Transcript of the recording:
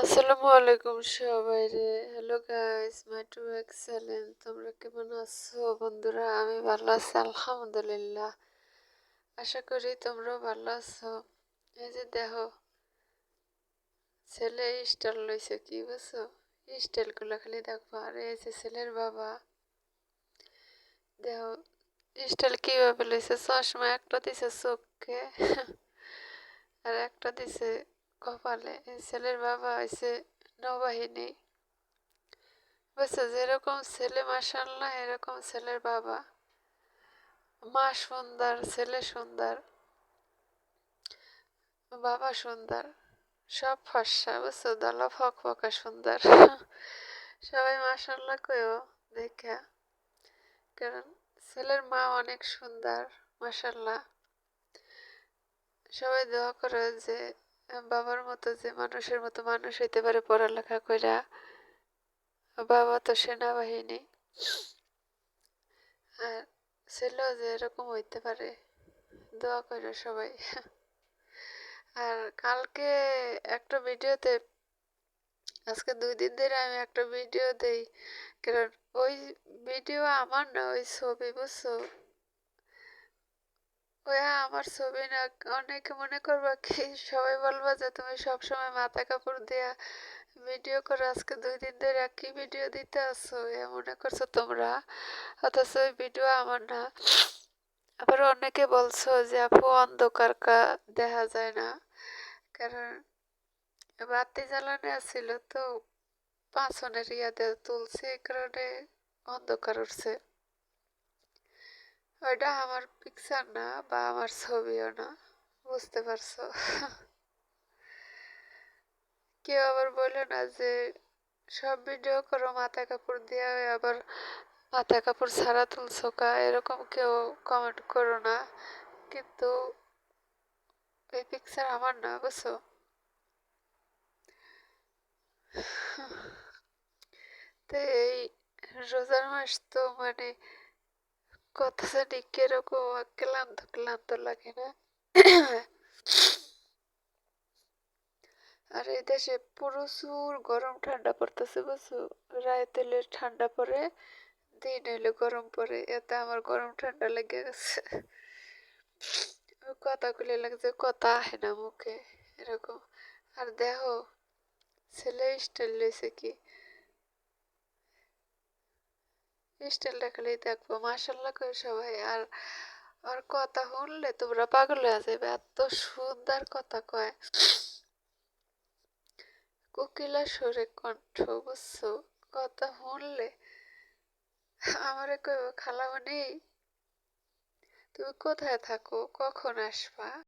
আসসালামু আলাইকুম সবাই রে। Hello guys my two excellent তোমরা কেমন আছো? বন্ধুরা, আমি ভালো আছি, আলহামদুলিল্লাহ। আশা করি তোমরাও ভালো আছো। এই যে দেখো, ছেলে স্টাইল লইছে, কি বুঝছ? স্টাইলগুলো খালি দেখো আর এই যে ছেলের বাবা, দেখো, স্টাইল কীভাবে লইছে? চশমা একটা দিছে চোখকে, আর একটা দিছে কপালে ছেলের বাবা হয়েছে নৌবাহিনী বুঝছ যেরকম ছেলে মাসাল্লাহ এরকম ছেলের বাবা মা সুন্দর ছেলে সুন্দর বাবা সুন্দর সব ফর্সা বুঝছ দলা ফক ফকা সুন্দর সবাই মাসাল্লাহ কেউ দেখা কারণ ছেলের মা অনেক সুন্দর মাসাল্লাহ সবাই দোয়া করে যে বাবার মতো যে মানুষের মতো মানুষ হইতে পারে পড়ালেখা কইরা, বাবা তো সেনাবাহিনী। আর ছেলেও যে এরকম হইতে পারে, দোয়া করে সবাই। আর কালকে একটা ভিডিওতে, আজকে দুই দিন ধরে আমি একটা ভিডিও দেই, কারণ ওই ভিডিও আমার না, ওই ছবি, বুঝছ? ওই আমার ছবি না, অনেকে মনে করবা কি সবাই বলবা যে তুমি সবসময় মাথা কাপড় দিয়া ভিডিও করো, আজকে দুই দিন ধরে কি ভিডিও দিতে আসো, এ মনে করছ তোমরা? অথচ ওই ভিডিও আমার না। আবার অনেকে বলছো যে, আপু, অন্ধকার কা, দেখা যায় না। কারণ বাতি জ্বালানো আছিল তো পাঁচনের ইয়াতে তুলছে এই কারণে অন্ধকার উঠছে। ওইটা আমার পিকচার না বা আমার ছবিও না, বুঝতে পারছ? কেউ আবার বলে না যে সব ভিডিও করো, মাথা কাপড় দিয়ে আবার মাথা কাপড় ছাড়া তুলছো কা? এরকম কেউ কমেন্ট করো না। কিন্তু এই পিকচার আমার না, বুঝছ? তো এই রোজার মাস তো মানে কথা জানি কীরকম ক্লান্ত ক্লান্ত লাগে না আর এই দেশে প্রচুর গরম ঠান্ডা পড়তেছে বুঝছ রাত হলে ঠান্ডা পড়ে দিন হইলে গরম পড়ে এতে আমার গরম ঠান্ডা লেগে গেছে কথা গুলি লাগছে কথা আহে না মুখে এরকম আর দেখো ছেলে স্টাইল লইছে কি স্টাইলটা খালি দেখব মাসাল্লাহ করে সবাই। আর আর কথা শুনলে তোমরা পাগল হয়ে যাবে এত সুন্দর কথা কয়। কোকিলা সরে কণ্ঠ, বুঝছ? কথা শুনলে আমারে কইব, খালামণি, তুমি কোথায় থাকো? কখন আসবা?